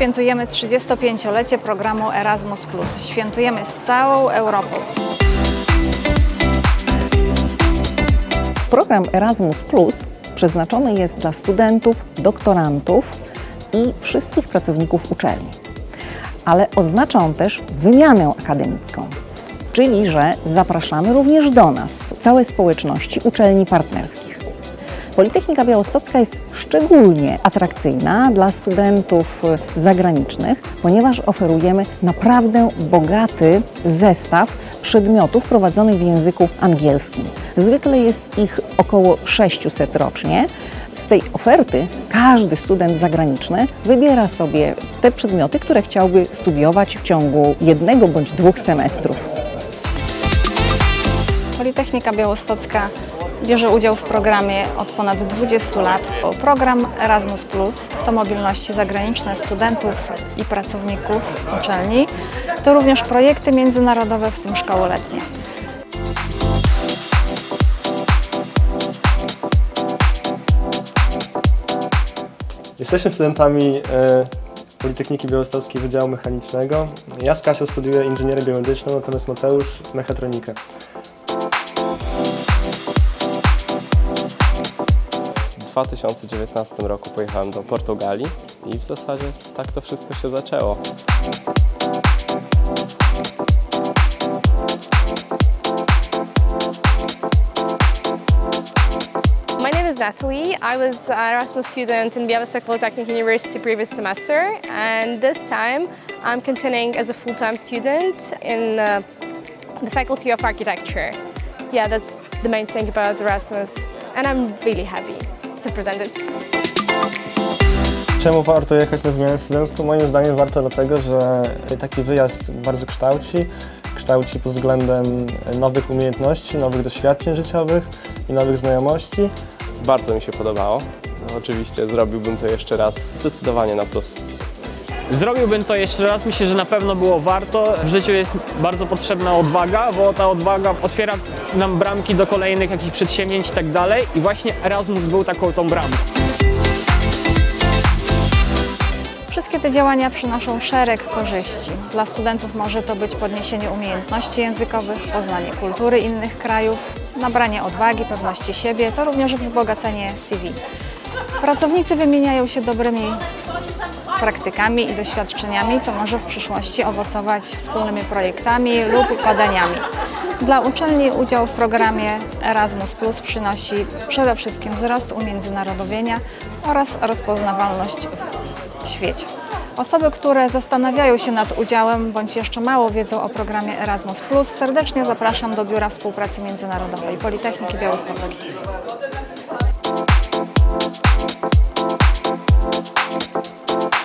świętujemy 35-lecie programu Erasmus. Świętujemy z całą Europą. Program Erasmus przeznaczony jest dla studentów, doktorantów i wszystkich pracowników uczelni. Ale oznacza on też wymianę akademicką, czyli że zapraszamy również do nas, całej społeczności uczelni partnerskich. Politechnika Białostocka jest szczególnie atrakcyjna dla studentów zagranicznych, ponieważ oferujemy naprawdę bogaty zestaw przedmiotów prowadzonych w języku angielskim. Zwykle jest ich około 600 rocznie. Z tej oferty każdy student zagraniczny wybiera sobie te przedmioty, które chciałby studiować w ciągu jednego bądź dwóch semestrów. Politechnika Białostocka bierze udział w programie od ponad 20 lat. Program Erasmus to mobilności zagraniczne studentów i pracowników uczelni. To również projekty międzynarodowe, w tym szkoły letnie. Jesteśmy studentami e, Politechniki Białostockiej Wydziału Mechanicznego. Ja z Kasią studiuję inżynierię biomedyczną, natomiast Mateusz mechatronikę. 2019 roku pojechałem do Portugalii i w zasadzie tak to wszystko się zaczęło. My name is Natalie. I was an Erasmus student in Białystok Polytechnic University previous semester, and this time I'm continuing as a full-time student in uh, the Faculty of Architecture. Yeah, that's the main thing about Erasmus, and I'm really happy to present it. Czemu warto jechać na wymianę studencką? Moim zdaniem warto dlatego, że taki wyjazd bardzo kształci. Kształci pod względem nowych umiejętności, nowych doświadczeń życiowych i nowych znajomości. Bardzo mi się podobało. No, oczywiście zrobiłbym to jeszcze raz zdecydowanie na plus. Zrobiłbym to jeszcze raz, myślę, że na pewno było warto. W życiu jest bardzo potrzebna odwaga, bo ta odwaga otwiera nam bramki do kolejnych jakichś przedsięwzięć i tak dalej. I właśnie Erasmus był taką tą bramą. Wszystkie te działania przynoszą szereg korzyści. Dla studentów może to być podniesienie umiejętności językowych, poznanie kultury innych krajów, nabranie odwagi, pewności siebie, to również wzbogacenie CV. Pracownicy wymieniają się dobrymi praktykami i doświadczeniami, co może w przyszłości owocować wspólnymi projektami lub badaniami. Dla uczelni udział w programie Erasmus przynosi przede wszystkim wzrost umiędzynarodowienia oraz rozpoznawalność w świecie. Osoby, które zastanawiają się nad udziałem bądź jeszcze mało wiedzą o programie Erasmus serdecznie zapraszam do Biura Współpracy Międzynarodowej Politechniki Białostockiej. Thank you.